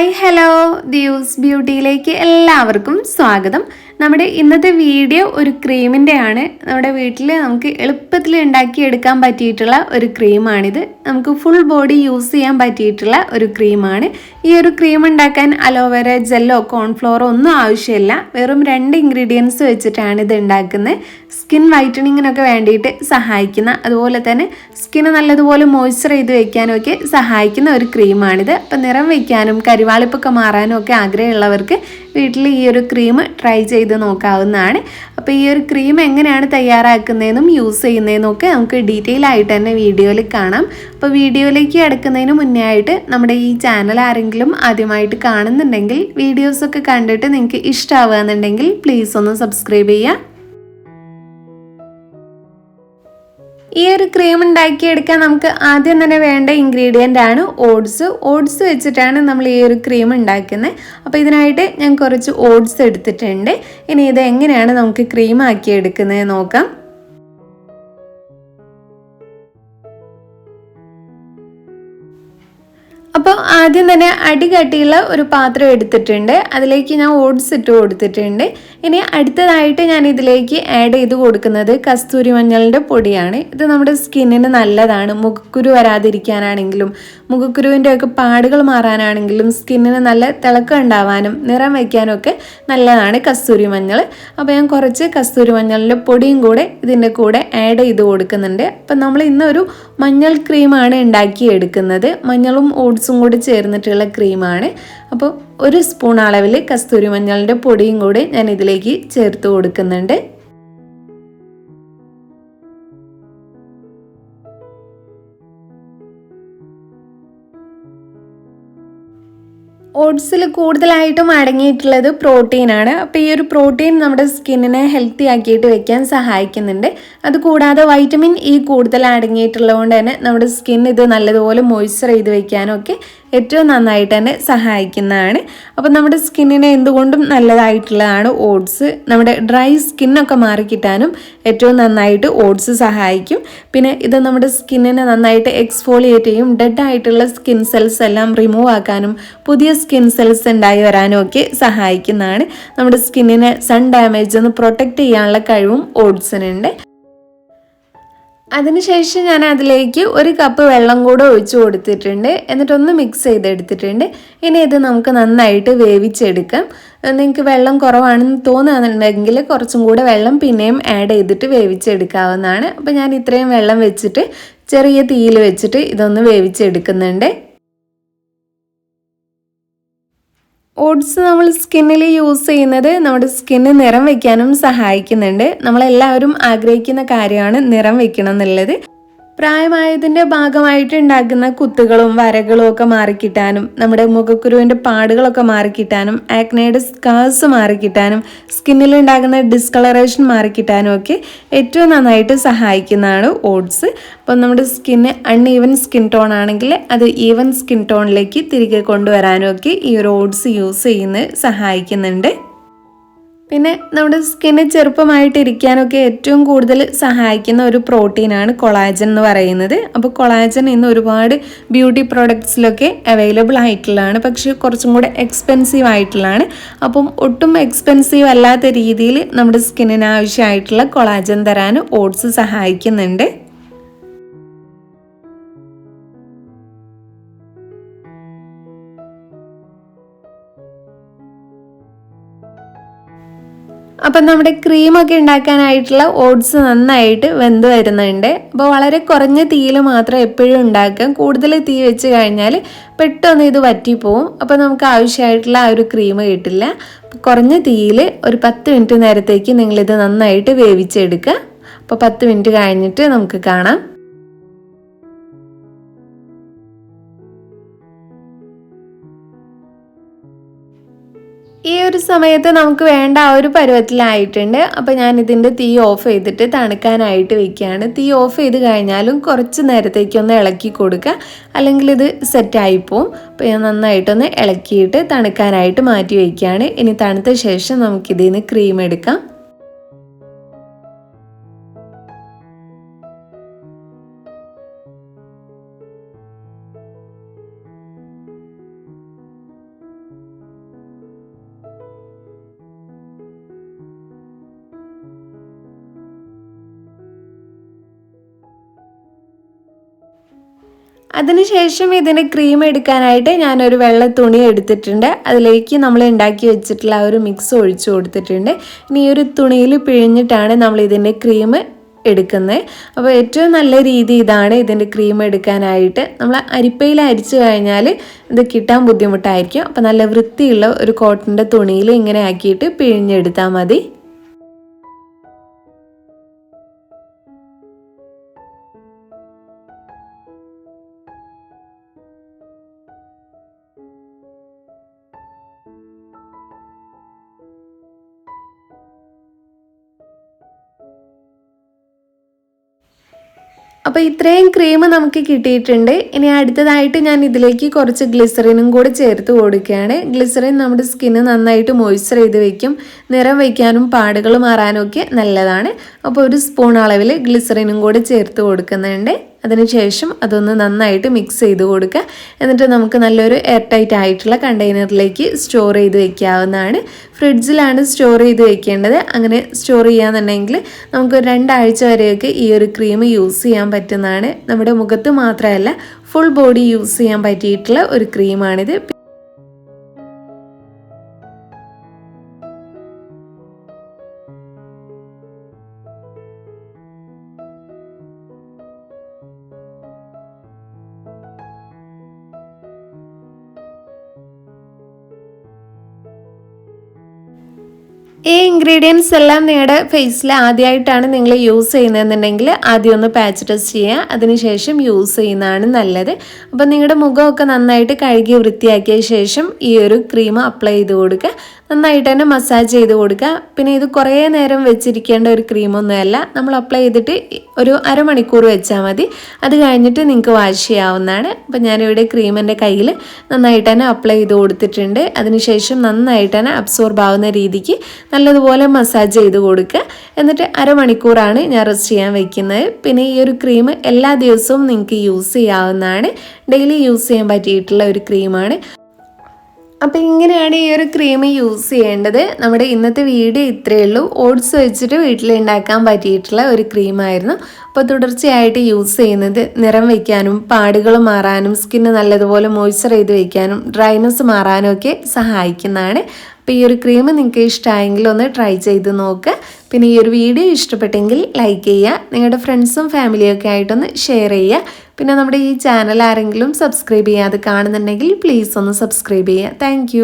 Hi hello ദിയൂസ് ബ്യൂട്ടിയിലേക്ക് എല്ലാവർക്കും സ്വാഗതം. നമ്മുടെ ഇന്നത്തെ വീഡിയോ ഒരു ക്രീമിന്റെ ആണ് നമ്മുടെ വീട്ടിൽ നമുക്ക് എളുപ്പത്തിൽ ഉണ്ടാക്കി എടുക്കാൻ പറ്റിയിട്ടുള്ള ഒരു ക്രീമാണിത്. നമുക്ക് ഫുൾ ബോഡി യൂസ് ചെയ്യാൻ പറ്റിയിട്ടുള്ള ഒരു ക്രീമാണ്. ഈ ഒരു ക്രീം ഉണ്ടാക്കാൻ അലോവേര ജെല്ലോ കോൺഫ്ലോറോ ഒന്നും ആവശ്യമില്ല. വെറും രണ്ട് ഇൻഗ്രീഡിയൻസ് വെച്ചിട്ടാണ് ഇത് ഉണ്ടാക്കുന്നത്. സ്കിൻ വൈറ്റനിങ്ങിനൊക്കെ വേണ്ടിയിട്ട് സഹായിക്കുന്ന അതുപോലെ തന്നെ സ്കിന്ന് നല്ലതുപോലെ മോയ്സ്ചർ ചെയ്ത് വയ്ക്കാനൊക്കെ സഹായിക്കുന്ന ഒരു ക്രീമാണിത്. അപ്പം നിറം വയ്ക്കാനും കരിവാളിപ്പൊക്കെ മാറാനും ഒക്കെ ആഗ്രഹമുള്ളവർക്ക് വീട്ടിൽ ഈ ഒരു ക്രീം ട്രൈ ചെയ്ത് നോക്കാവുന്നതാണ്. അപ്പോൾ ഈ ഒരു ക്രീം എങ്ങനെയാണ് തയ്യാറാക്കുന്നതെന്നും യൂസ് ചെയ്യുന്നതെന്നും ഒക്കെ നമുക്ക് ഡീറ്റെയിൽ ആയിട്ട് തന്നെ വീഡിയോയിൽ കാണാം. അപ്പോൾ വീഡിയോയിലേക്ക് അടുക്കുന്നതിന് മുന്നേ ആയിട്ട് നമ്മുടെ ഈ ചാനൽ ആരെങ്കിലും ആദ്യമായിട്ട് കാണുന്നുണ്ടെങ്കിൽ വീഡിയോസൊക്കെ കണ്ടിട്ട് നിങ്ങൾക്ക് ഇഷ്ടമാവുകയെന്നുണ്ടെങ്കിൽ പ്ലീസ് ഒന്ന് സബ്സ്ക്രൈബ് ചെയ്യുക. ഈ ഒരു ക്രീം ഉണ്ടാക്കിയെടുക്കാൻ നമുക്ക് ആദ്യം തന്നെ വേണ്ട ഇൻഗ്രീഡിയന്റ് ആണ് ഓട്സ് ഓട്സ് വെച്ചിട്ടാണ് നമ്മൾ ഈ ഒരു ക്രീം ഉണ്ടാക്കുന്നത്. അപ്പോൾ ഇതിനായിട്ട് ഞാൻ കുറച്ച് ഓട്സ് എടുത്തിട്ടുണ്ട്. ഇനി ഇത് എങ്ങനെയാണ് നമുക്ക് ക്രീം ആക്കി എടുക്കുന്നത് നോക്കാം. അപ്പോൾ ആദ്യം തന്നെ അടികട്ടിയുള്ള ഒരു പാത്രം എടുത്തിട്ടുണ്ട്. അതിലേക്ക് ഞാൻ ഓട്സ് ഇട്ട് കൊടുത്തിട്ടുണ്ട്. ഇനി അടുത്തതായിട്ട് ഞാൻ ഇതിലേക്ക് ആഡ് ചെയ്ത് കൊടുക്കുന്നത് കസ്തൂരി മഞ്ഞളിന്റെ പൊടിയാണ്. ഇത് നമ്മുടെ സ്കിന്നിന് നല്ലതാണ്. മുഖക്കുരു വരാതിരിക്കാനാണെങ്കിലും മുഖക്കുരുവിന്റെ ഒക്കെ പാടുകൾ മാറാനാണെങ്കിലും സ്കിന്നിന് നല്ല തിളക്കം ഉണ്ടാവാനും നിറം വയ്ക്കാനും ഒക്കെ നല്ലതാണ് കസ്തൂരി മഞ്ഞൾ. അപ്പോൾ ഞാൻ കുറച്ച് കസ്തൂരി മഞ്ഞളിന്റെ പൊടിയും കൂടെ ഇതിന്റെ കൂടെ ആഡ് ചെയ്ത് കൊടുക്കുന്നുണ്ട്. അപ്പം നമ്മൾ ഇന്നൊരു മഞ്ഞൾ ക്രീമാണ് ഉണ്ടാക്കിയെടുക്കുന്നത്. മഞ്ഞളും ഓട്സും കൂടി ചേർന്നിട്ടുള്ള ക്രീമാണ് അപ്പോൾ ഒരു സ്പൂൺ അളവിൽ കസ്തൂരി മഞ്ഞളിന്റെ പൊടിയും കൂടി ഞാൻ ഇതിലേക്ക് ചേർത്ത് കൊടുക്കുന്നുണ്ട്. ഓട്സിൽ കൂടുതലായിട്ടും അടങ്ങിയിട്ടുള്ളത് പ്രോട്ടീനാണ്. അപ്പോൾ ഈ ഒരു പ്രോട്ടീൻ നമ്മുടെ സ്കിന്നിനെ ഹെൽത്തി ആക്കിയിട്ട് വെക്കാൻ സഹായിക്കുന്നുണ്ട്. അതുകൂടാതെ വൈറ്റമിൻ ഇ കൂടുതൽ അടങ്ങിയിട്ടുള്ളതുകൊണ്ട് തന്നെ നമ്മുടെ സ്കിൻ ഇത് നല്ലതുപോലെ മോയ്സ്ചർ ചെയ്ത് വെക്കാനും ഒക്കെ ഏറ്റവും നന്നായിട്ട് തന്നെ സഹായിക്കുന്നതാണ്. അപ്പോൾ നമ്മുടെ സ്കിന്നിനെ എന്തുകൊണ്ടും നല്ലതായിട്ടുള്ളതാണ് ഓട്സ്. നമ്മുടെ ഡ്രൈ സ്കിന്നൊക്കെ മാറിക്കിട്ടാനും ഏറ്റവും നന്നായിട്ട് ഓട്സ് സഹായിക്കും. പിന്നെ ഇത് നമ്മുടെ സ്കിന്നിനെ നന്നായിട്ട് എക്സ്ഫോളിയേറ്റ് ചെയ്യും. ഡെഡ് ആയിട്ടുള്ള സ്കിൻ സെൽസ് എല്ലാം റിമൂവ് ആക്കാനും പുതിയ സ്കിൻ സെൽസ് ഉണ്ടായി വരാനും ഒക്കെ സഹായിക്കുന്നതാണ്. നമ്മുടെ സ്കിന്നിനെ സൺ ഡാമേജ് ഒന്ന് പ്രൊട്ടക്റ്റ് ചെയ്യാനുള്ള കഴിവും ഓട്സിനുണ്ട്. അതിനുശേഷം ഞാൻ അതിലേക്ക് ഒരു കപ്പ് വെള്ളം കൂടെ ഒഴിച്ചു കൊടുത്തിട്ടുണ്ട്. എന്നിട്ടൊന്ന് മിക്സ് ചെയ്തെടുത്തിട്ടുണ്ട്. ഇനി ഇത് നമുക്ക് നന്നായിട്ട് വേവിച്ചെടുക്കാം. നിങ്ങൾക്ക് വെള്ളം കുറവാണെന്ന് തോന്നുകയാണെന്നുണ്ടെങ്കിൽ കുറച്ചും കൂടെ വെള്ളം പിന്നെയും ആഡ് ചെയ്തിട്ട് വേവിച്ചെടുക്കാവുന്നതാണ്. അപ്പോൾ ഞാൻ ഇത്രയും വെള്ളം വെച്ചിട്ട് ചെറിയ തീയിൽ വെച്ചിട്ട് ഇതൊന്ന് വേവിച്ചെടുക്കുന്നുണ്ട്. ഓട്സ് നമ്മൾ സ്കിന്നിൽ യൂസ് ചെയ്യുന്നത് നമ്മുടെ സ്കിന്ന് നിറം വയ്ക്കാനും സഹായിക്കുന്നുണ്ട്. നമ്മളെല്ലാവരും ആഗ്രഹിക്കുന്ന കാര്യമാണ് നിറം വെക്കണം എന്നുള്ളത്. പ്രായമായതിന്റെ ഭാഗമായിട്ട് ഉണ്ടാക്കുന്ന കുത്തുകളും വരകളും ഒക്കെ മാറിക്കിട്ടാനും നമ്മുടെ മുഖക്കുരുവിന്റെ പാടുകളൊക്കെ മാറിക്കിട്ടാനും ആക്നയുടെ സ്കാർസ് മാറിക്കിട്ടാനും സ്കിന്നിൽ ഉണ്ടാകുന്ന ഡിസ്കളറേഷൻ മാറിക്കിട്ടാനും ഒക്കെ ഏറ്റവും നന്നായിട്ട് സഹായിക്കുന്നതാണ് ഓട്സ്. അപ്പം നമ്മുടെ സ്കിന്ന് അൺഈവൻ സ്കിൻ ടോൺ ആണെങ്കിൽ അത് ഈവൻ സ്കിൻ ടോണിലേക്ക് തിരികെ കൊണ്ടുവരാനും ഒക്കെ ഈ ഒരു ഓട്സ് യൂസ് ചെയ്യുന്നത് സഹായിക്കുന്നുണ്ട്. പിന്നെ നമ്മുടെ സ്കിന്ന് ചെറുപ്പമായിട്ടിരിക്കാനൊക്കെ ഏറ്റവും കൂടുതൽ സഹായിക്കുന്ന ഒരു പ്രോട്ടീനാണ് കൊളാജൻ എന്ന് പറയുന്നത്. അപ്പോൾ കൊളാജൻ ഇന്ന് ഒരുപാട് ബ്യൂട്ടി പ്രോഡക്ട്സിലൊക്കെ അവൈലബിൾ ആയിട്ടുള്ളതാണ്. പക്ഷേ കുറച്ചും കൂടെ എക്സ്പെൻസീവ് ആയിട്ടുള്ളതാണ്. അപ്പം ഒട്ടും എക്സ്പെൻസീവ് അല്ലാത്ത രീതിയിൽ നമ്മുടെ സ്കിന്നിന് ആവശ്യമായിട്ടുള്ള കൊളാജൻ തരാൻ ഓട്സ് സഹായിക്കുന്നുണ്ട്. അപ്പം നമ്മുടെ ക്രീമൊക്കെ ഉണ്ടാക്കാനായിട്ടുള്ള ഓട്സ് നന്നായിട്ട് വെന്ത് വരുന്നുണ്ട്. അപ്പോൾ വളരെ കുറഞ്ഞ തീയിൽ മാത്രം എപ്പോഴും ഉണ്ടാക്കാം. കൂടുതൽ തീ വെച്ച് കഴിഞ്ഞാൽ പെട്ടെന്ന് ഇത് വറ്റിപ്പോവും. അപ്പോൾ നമുക്ക് ആവശ്യമായിട്ടുള്ള ആ ഒരു ക്രീം കിട്ടില്ല. കുറഞ്ഞ തീയിൽ ഒരു പത്ത് മിനിറ്റ് നേരത്തേക്ക് നിങ്ങളിത് നന്നായിട്ട് വേവിച്ചെടുക്കുക. അപ്പോൾ പത്ത് മിനിറ്റ് കഴിഞ്ഞിട്ട് നമുക്ക് കാണാം. ഈ ഒരു സമയത്ത് നമുക്ക് വേണ്ട ആ ഒരു പരുവത്തിലായിട്ടുണ്ട്. അപ്പോൾ ഞാൻ ഇതിന്റെ തീ ഓഫ് ചെയ്തിട്ട് തണുക്കാനായിട്ട് വെക്കുകയാണ്. തീ ഓഫ് ചെയ്ത് കഴിഞ്ഞാലും കുറച്ച് നേരത്തേക്കൊന്ന് ഇളക്കി കൊടുക്കുക. അല്ലെങ്കിൽ ഇത് സെറ്റായിപ്പോവും അപ്പോൾ ഞാൻ നന്നായിട്ടൊന്ന് ഇളക്കിയിട്ട് തണുക്കാനായിട്ട് മാറ്റി വയ്ക്കുകയാണ് ഇനി തണുത്ത ശേഷം നമുക്കിതിൽ നിന്ന് ക്രീം എടുക്കാം. അതിനുശേഷം ഇതിന് ക്രീം എടുക്കാനായിട്ട് ഞാനൊരു വെള്ള തുണി എടുത്തിട്ടുണ്ട്. അതിലേക്ക് നമ്മൾ ഉണ്ടാക്കി വെച്ചിട്ടുള്ള ആ ഒരു മിക്സ് ഒഴിച്ചു കൊടുത്തിട്ടുണ്ട്. ഇനി ഈ ഒരു തുണിയിൽ പിഴിഞ്ഞിട്ടാണ് നമ്മൾ ഇതിന്റെ ക്രീം എടുക്കുന്നത്. അപ്പോൾ ഏറ്റവും നല്ല രീതി ഇതാണ് ഇതിന്റെ ക്രീം എടുക്കാനായിട്ട്. നമ്മൾ അരിപ്പയിൽ അരിച്ചു കഴിഞ്ഞാൽ ഇത് കിട്ടാൻ ബുദ്ധിമുട്ടായിരിക്കും. അപ്പോൾ നല്ല വൃത്തിയുള്ള ഒരു കോട്ടന്റെ തുണിയിൽ ഇങ്ങനെ ആക്കിയിട്ട് പിഴിഞ്ഞെടുത്താൽ മതി. അപ്പോൾ ഇത്രയും ക്രീം നമുക്ക് കിട്ടിയിട്ടുണ്ട്. ഇനി അടുത്തതായിട്ട് ഞാൻ ഇതിലേക്ക് കുറച്ച് ഗ്ലിസറിനും കൂടി ചേർത്ത് കൊടുക്കുകയാണ്. ഗ്ലിസറിൻ നമ്മുടെ സ്കിന്ന് നന്നായിട്ട് മോയ്സ്ചർ ചെയ്ത് വെക്കും. നിറം വയ്ക്കാനും പാടുകൾ മാറാനും ഒക്കെ നല്ലതാണ്. അപ്പോൾ ഒരു സ്പൂൺ അളവിൽ ഗ്ലിസറിനും കൂടി ചേർത്ത് കൊടുക്കുന്നുണ്ട്. അതിനുശേഷം അതൊന്ന് നന്നായിട്ട് മിക്സ് ചെയ്ത് കൊടുക്കുക. എന്നിട്ട് നമുക്ക് നല്ലൊരു എയർ ടൈറ്റ് ആയിട്ടുള്ള കണ്ടെയ്നറിലേക്ക് സ്റ്റോർ ചെയ്ത് വെക്കാവുന്നതാണ്. ഫ്രിഡ്ജിലാണ് സ്റ്റോർ ചെയ്ത് വെക്കേണ്ടത്. അങ്ങനെ സ്റ്റോർ ചെയ്യാന്നുണ്ടെങ്കിൽ നമുക്ക് രണ്ടാഴ്ച വരെയൊക്കെ ഈ ഒരു ക്രീം യൂസ് ചെയ്യാൻ പറ്റുന്നതാണ്. നമ്മുടെ മുഖത്ത് മാത്രമല്ല ഫുൾ ബോഡി യൂസ് ചെയ്യാൻ പറ്റിയിട്ടുള്ള ഒരു ക്രീമാണിത് ഈ ഇൻഗ്രീഡിയൻസ് എല്ലാം നിങ്ങളുടെ ഫേസിൽ ആദ്യമായിട്ടാണ് നിങ്ങൾ യൂസ് ചെയ്യുന്നതെന്നുണ്ടെങ്കിൽ ആദ്യം ഒന്ന് പാച്ച് ടെസ്റ്റ് ചെയ്യുക അതിനുശേഷം യൂസ് ചെയ്യുന്നതാണ് നല്ലത്. അപ്പോൾ നിങ്ങളുടെ മുഖമൊക്കെ നന്നായിട്ട് കഴുകി വൃത്തിയാക്കിയ ശേഷം ഈ ഒരു ക്രീം അപ്ലൈ ചെയ്ത് കൊടുക്കുക. നന്നായിട്ട് തന്നെ മസാജ് ചെയ്ത് കൊടുക്കുക. പിന്നെ ഇത് കുറേ നേരം വെച്ചിരിക്കേണ്ട ഒരു ക്രീമൊന്നുമല്ല നമ്മൾ അപ്ലൈ ചെയ്തിട്ട് ഒരു അരമണിക്കൂർ വെച്ചാൽ മതി. അത് കഴിഞ്ഞിട്ട് നിങ്ങൾക്ക് വാഷ് ചെയ്യാവുന്നതാണ്. അപ്പം ഞാനിവിടെ ക്രീം എന്റെ കയ്യിൽ നന്നായിട്ട് തന്നെ അപ്ലൈ ചെയ്ത് കൊടുത്തിട്ടുണ്ട്. അതിനുശേഷം നന്നായിട്ട് തന്നെ അബ്സോർബ് ആവുന്ന രീതിക്ക് നല്ലതുപോലെ മസാജ് ചെയ്ത് കൊടുക്കുക. എന്നിട്ട് അരമണിക്കൂറാണ് ഞാൻ റെസ്റ്റ് ചെയ്യാൻ വെക്കുന്നത്. പിന്നെ ഈ ഒരു ക്രീം എല്ലാ ദിവസവും നിങ്ങൾക്ക് യൂസ് ചെയ്യാവുന്നതാണ്. ഡെയിലി യൂസ് ചെയ്യാൻ പറ്റിയിട്ടുള്ള ഒരു ക്രീമാണ് അപ്പോൾ ഇങ്ങനെയാണ് ഈ ഒരു ക്രീം യൂസ് ചെയ്യേണ്ടത്. നമ്മുടെ ഇന്നത്തെ വീഡിയോ ഇത്രയേ ഉള്ളൂ. ഓട്സ് വെച്ചിട്ട് വീട്ടിൽ ഉണ്ടാക്കാൻ പറ്റിയിട്ടുള്ള ഒരു ക്രീമായിരുന്നു അപ്പോൾ തുടർച്ചയായിട്ട് യൂസ് ചെയ്യുന്നത് നിറം വയ്ക്കാനും പാടുകൾ മാറാനും സ്കിന്ന് നല്ലതുപോലെ മോയ്സ്ചർ ചെയ്ത് വയ്ക്കാനും ഡ്രൈനസ് മാറാനും ഒക്കെ സഹായിക്കുന്നതാണ്. അപ്പോൾ ഈ ഒരു ക്രീം നിങ്ങൾക്ക് ഇഷ്ടമായെങ്കിൽ ഒന്ന് ട്രൈ ചെയ്ത് നോക്ക്. പിന്നെ ഈ ഒരു വീഡിയോ ഇഷ്ടപ്പെട്ടെങ്കിൽ ലൈക്ക് ചെയ്യുക. നിങ്ങളുടെ ഫ്രണ്ട്സും ഫാമിലിയും ഒക്കെ ആയിട്ടൊന്ന് ഷെയർ ചെയ്യുക. പിന്നെ നമ്മുടെ ഈ ചാനൽ ആരെങ്കിലും സബ്സ്ക്രൈബ് ചെയ്യാതെ കാണുന്നുണ്ടെങ്കിൽ പ്ലീസ് ഒന്ന് സബ്സ്ക്രൈബ് ചെയ്യുക. താങ്ക്